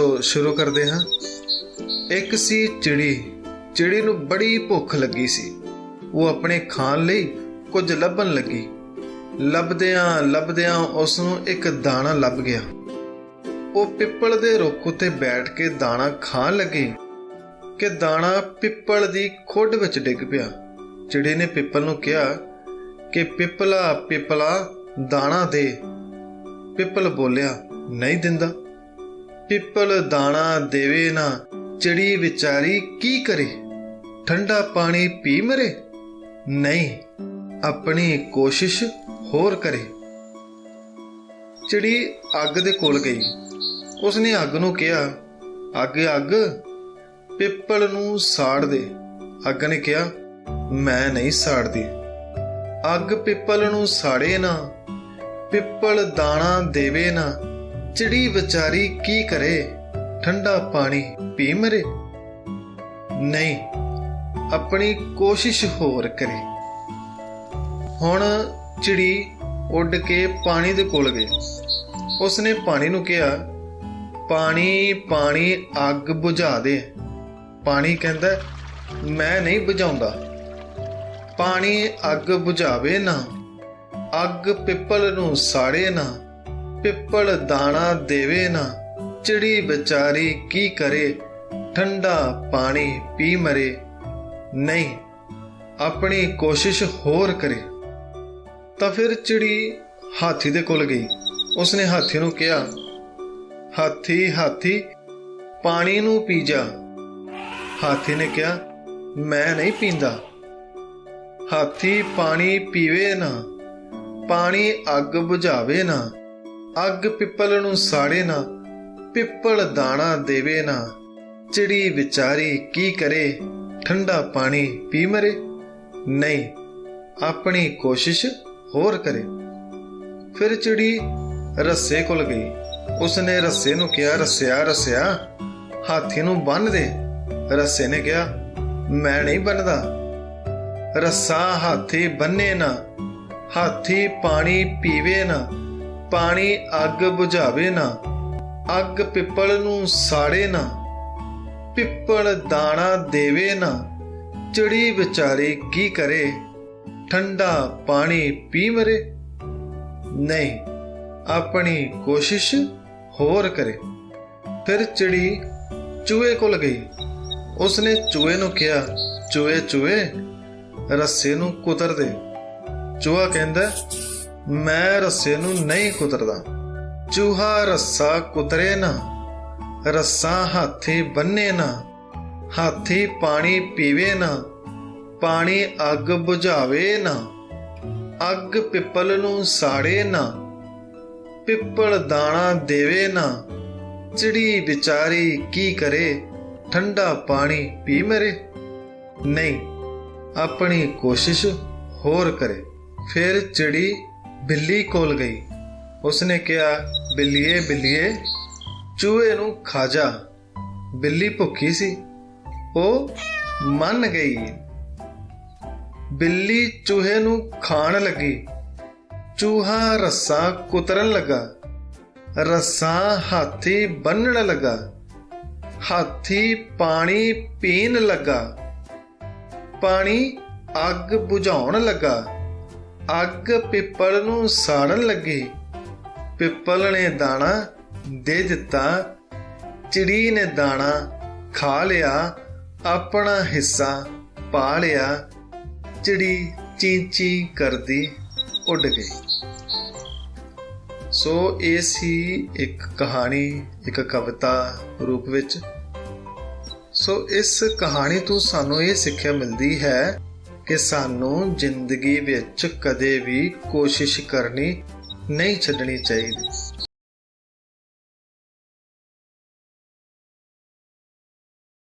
ਤੋ ਸ਼ੁਰੂ ਕਰਦੇ ਹਾਂ। ਇੱਕ ਸੀ ਚਿੜੀ। ਚਿੜੀ ਨੂੰ ਬੜੀ ਭੁੱਖ ਲੱਗੀ ਸੀ। ਉਹ ਆਪਣੇ ਖਾਣ ਲਈ ਕੁਝ ਲੱਭਣ ਲੱਗੀ। ਲੱਭਦਿਆਂ ਲੱਭਦਿਆਂ ਉਸ ਨੂੰ ਇੱਕ ਦਾਣਾ ਲੱਭ ਗਿਆ। ਉਹ ਪਿੱਪਲ ਦੇ ਰੁੱਖ ਉੱਤੇ ਬੈਠ ਕੇ ਦਾਣਾ ਖਾਣ ਲੱਗੀ ਕਿ ਦਾਣਾ ਪਿੱਪਲ ਦੀ ਖੁੱਡ ਵਿੱਚ ਡਿੱਗ ਪਿਆ। ਚਿੜੀ ਨੇ ਪਿੱਪਲ ਨੂੰ ਕਿਹਾ ਕਿ ਪਿੱਪਲਾ ਪਿੱਪਲਾ ਦਾਣਾ ਦੇ। ਪਿੱਪਲ ਬੋਲਿਆ, ਨਹੀਂ ਦਿੰਦਾ। ਪਿੱਪਲ ਦਾਣਾ ਦੇਵੇ ਨਾ, ਚਿੜੀ ਵਿਚਾਰੀ ਕੀ ਕਰੇ? ਠੰਡਾ ਪਾਣੀ ਪੀ ਮਰੇ? ਨਹੀਂ, ਆਪਣੀ ਕੋਸ਼ਿਸ਼ ਹੋਰ ਕਰੇ। ਚਿੜੀ ਅੱਗ ਦੇ ਕੋਲ ਗਈ। ਉਸਨੇ ਅੱਗ ਨੂੰ ਕਿਹਾ, ਅੱਗ ਅੱਗ, ਪਿੱਪਲ ਨੂੰ ਸਾੜ ਦੇ। ਅੱਗ ਨੇ ਕਿਹਾ, ਮੈਂ ਨਹੀਂ ਸਾੜਦੀ। ਅੱਗ ਪਿੱਪਲ ਨੂੰ ਸਾੜੇ ਨਾ, ਪਿੱਪਲ ਦਾਣਾ ਦੇਵੇ ਨਾ ਚਿੜੀ ਵਿਚਾਰੀ ਕੀ ਕਰੇ? ਠੰਡਾ ਪਾਣੀ ਪੀ ਮਰੇ? ਨਹੀਂ, ਆਪਣੀ ਕੋਸ਼ਿਸ਼ ਹੋਰ ਕਰੇ। ਹੁਣ ਚਿੜੀ ਉੱਡ ਕੇ ਪਾਣੀ ਦੇ ਕੋਲ ਗਈ। ਉਸਨੇ ਪਾਣੀ ਨੂੰ ਕਿਹਾ, ਪਾਣੀ ਪਾਣੀ, ਅੱਗ ਬੁਝਾ ਦੇ। ਪਾਣੀ ਕਹਿੰਦਾ, ਮੈਂ ਨਹੀਂ ਬੁਝਾਉਂਦਾ। ਪਾਣੀ ਅੱਗ ਬੁਝਾਵੇ ਨਾ, ਅੱਗ ਪਿੱਪਲ ਨੂੰ ਸਾੜੇ ਨਾ। ਪਿੱਪਲ ਦਾਣਾ ਦੇਵੇ ਨਾ, ਚਿੜੀ ਵਿਚਾਰੀ ਕੀ ਕਰੇ, ਠੰਡਾ ਪਾਣੀ ਪੀ ਮਰੇ, ਨਹੀਂ, ਆਪਣੀ ਕੋਸ਼ਿਸ਼ ਹੋਰ ਕਰੇ। ਤਾਂ ਫਿਰ ਚਿੜੀ ਹਾਥੀ ਦੇ ਕੋਲ ਗਈ। ਉਸਨੇ ਹਾਥੀ ਨੂੰ ਕਿਹਾ, ਹਾਥੀ ਹਾਥੀ, ਪਾਣੀ ਨੂੰ ਪੀ ਜਾ। ਹਾਥੀ ਨੇ ਕਿਹਾ, ਮੈਂ ਨਹੀਂ ਪੀਂਦਾ। ਹਾਥੀ ਪਾਣੀ ਪੀਵੇ ਨਾ, ਪਾਣੀ ਅੱਗ ਬੁਝਾਵੇ ਨਾ ਅੱਗ ਪਿੱਪਲ ਨੂੰ ਸਾੜੇ ਨਾ, ਪਿੱਪਲ ਦਾਣਾ ਦੇਵੇ ਨਾ। ਚਿੜੀ ਵਿਚਾਰੀ ਕੀ ਕਰੇ, ਠੰਡਾ ਪਾਣੀ ਪੀ ਮਰੇ। ਨਹੀਂ, ਆਪਣੀ ਕੋਸ਼ਿਸ਼ ਹੋਰ ਕਰੇ। ਫਿਰ ਚਿੜੀ ਰੱਸੇ ਕੋਲ ਗਈ। ਉਸਨੇ ਰੱਸੇ ਨੂੰ ਕਿਹਾ, ਰੱਸਿਆ ਰੱਸਿਆ, ਹਾਥੀ ਨੂੰ ਬੰਨ ਦੇ। ਰੱਸੇ ਨੇ ਕਿਹਾ, ਮੈਂ ਨਹੀਂ ਬੰਨਦਾ। ਰੱਸਾ ਹਾਥੀ ਬੰਨੇ ਨਾ, ਹਾਥੀ ਪਾਣੀ ਪੀਵੇ ਨਾ। ਪਾਣੀ ਅੱਗ ਬੁਝਾਵੇ ਨਾ, ਅੱਗ ਪਿੱਪਲ ਨੂੰ ਸਾੜੇ ਨਾ, ਪਿੱਪਲ ਦਾਣਾ ਦੇਵੇ ਨਾ, ਚਿੜੀ ਵਿਚਾਰੀ ਕੀ ਕਰੇ, ਠੰਡਾ ਪਾਣੀ ਪੀ ਮਰੇ। ਨਹੀਂ, ਆਪਣੀ ਕੋਸ਼ਿਸ਼ ਹੋਰ ਕਰੇ। ਫਿਰ ਚਿੜੀ ਚੂਹੇ ਕੋਲ ਗਈ। ਉਸਨੇ ਚੂਹੇ ਨੂੰ ਕਿਹਾ, ਚੂਹੇ ਚੂਹੇ, ਰੱਸੇ ਨੂੰ ਕੁਤਰ ਦੇ ਚੂਹਾ ਕਹਿੰਦਾ ਮੈਂ ਰੱਸੇ ਨੂੰ ਨਹੀਂ ਕੁਤਰਦਾ। ਚੂਹਾ ਰੱਸਾ ਕੁਤਰੇ ਨਾ, ਰੱਸਾ ਹਾਥੀ ਬੰਨੇ ਨਾ, ਹਾਥੀ ਪਾਣੀ ਪੀਵੇ ਨਾ, ਪਾਣੀ ਅੱਗ ਬੁਝਾਵੇ ਨਾ, ਅੱਗ ਪਿੱਪਲ ਨੂੰ ਸਾੜੇ ਨਾ, ਪਿੱਪਲ ਦਾਣਾ ਦੇਵੇ ਨਾ, ਚਿੜੀ ਵਿਚਾਰੀ ਕੀ ਕਰੇ, ਠੰਡਾ ਪਾਣੀ ਪੀ ਮਰੇ। ਨਹੀਂ, ਆਪਣੀ ਕੋਸ਼ਿਸ਼ ਹੋਰ ਕਰੇ, ਫਿਰ ਚਿੜੀ ਬਿੱਲੀ ਕੋਲ ਗਈ। ਉਸਨੇ ਕਿਹਾ, ਬਿੱਲੀਏ ਬਿੱਲੀਏ, ਚੂਹੇ ਨੂੰ ਖਾ ਜਾ। ਬਿੱਲੀ ਭੁੱਖੀ ਸੀ। ਉਹ ਮੰਨ ਗਈ। ਬਿੱਲੀ ਚੂਹੇ ਨੂੰ ਖਾਣ ਲੱਗੀ। ਚੂਹਾ ਰੱਸਾ ਕੁਤਰਨ ਲੱਗਾ। ਰੱਸਾ ਹਾਥੀ ਬੰਨਣ ਲੱਗਾ। ਹਾਥੀ ਪਾਣੀ ਪੀਣ ਲੱਗਾ। ਪਾਣੀ ਅੱਗ ਬੁਝਾਉਣ ਲੱਗਾ। ਅੱਗ ਪਿੱਪਲ ਨੂੰ ਸਾੜਨ ਲੱਗੀ। ਪਿੱਪਲ ਨੇ ਦਾਣਾ ਦੇ ਦਿੱਤਾ। ਚਿੜੀ ਨੇ ਦਾਣਾ ਖਾ ਲਿਆ। ਆਪਣਾ ਹਿੱਸਾ ਪਾ ਲਿਆ। ਚਿੜੀ ਚੀਂ-ਚੀਂ ਕਰਦੀ ਉੱਡ ਗਈ। ਸੋ ਇਹ ਸੀ ਇੱਕ ਕਹਾਣੀ, ਇੱਕ ਕਵਿਤਾ ਰੂਪ ਵਿੱਚ। ਸੋ ਇਸ ਕਹਾਣੀ ਤੋਂ ਸਾਨੂੰ ਇਹ ਸਿੱਖਿਆ ਮਿਲਦੀ ਹੈ ਕਿ ਸਾਨੂੰ ਜ਼ਿੰਦਗੀ ਵਿੱਚ ਕਦੇ ਵੀ ਕੋਸ਼ਿਸ਼ ਕਰਨੀ ਨਹੀਂ ਛੱਡਣੀ ਚਾਹੀਦੀ।